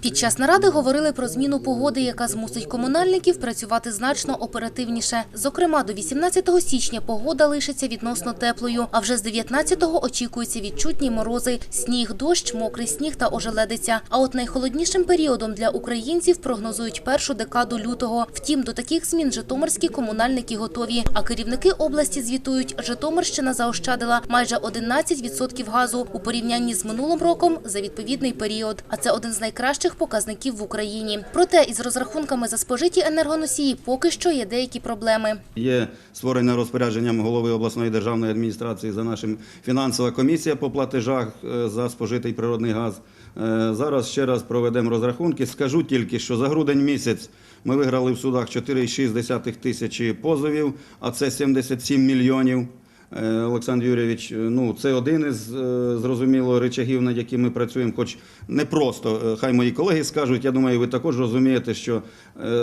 Під час наради говорили про зміну погоди, яка змусить комунальників працювати значно оперативніше. Зокрема, до 18 січня погода лишиться відносно теплою, а вже з 19-го очікуються відчутні морози, сніг, дощ, мокрий сніг та ожеледиця. А от найхолоднішим періодом для українців прогнозують першу декаду лютого. Втім, до таких змін житомирські комунальники готові. А керівники області звітують, Житомирщина заощадила майже 11% газу у порівнянні з минулим роком за відповідний період. А це один з найкращих показників в Україні. Проте із розрахунками за спожиті енергоносії поки що є деякі проблеми. Є створене розпорядженням голови обласної державної адміністрації за нашим фінансова комісія по платежах е, за спожитий природний газ. Е, Зараз ще раз проведемо розрахунки. Скажу тільки, що за грудень місяць ми виграли в судах 4,6 тисячі позовів, а це 77 мільйонів. Е, Олександр Юрійович, е, ну це один із е, зрозуміло речагів, над якими ми працюємо. Хоч не просто, хай мої колеги скажуть. Я думаю, ви також розумієте, що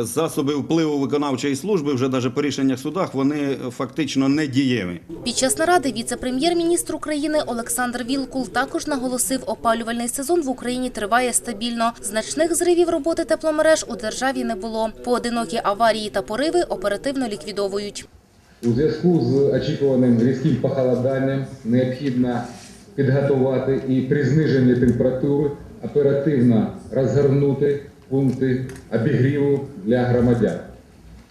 засоби впливу виконавчої служби вже навіть по рішеннях судах вони фактично не дієві. Під час наради віце-прем'єр-міністр України Олександр Вілкул також наголосив, опалювальний сезон в Україні триває стабільно. Значних зривів роботи тепломереж у державі не було. Поодинокі аварії та пориви оперативно ліквідовують. У зв'язку з очікуваним різким похолоданням необхідно підготувати і при зниженні температури оперативно розгорнути пункти обігріву для громадян.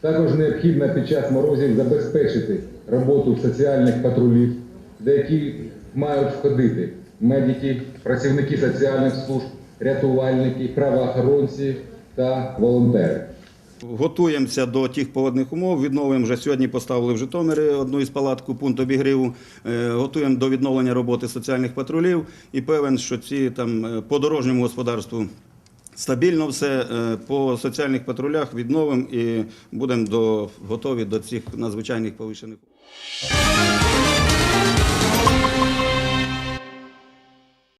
Також необхідно під час морозів забезпечити роботу соціальних патрулів, до яких мають входити медики, працівники соціальних служб, рятувальники, правоохоронці та волонтери. Готуємося до тих погодних умов. Відновимо вже сьогодні. Поставили в Житомирі одну із палатку пункт обігріву. Е, Готуємо до відновлення роботи соціальних патрулів і певен, що ці там е, по дорожньому господарству. Стабільно все е, по соціальних патрулях відновимо і будемо до, готові до цих надзвичайних повищених.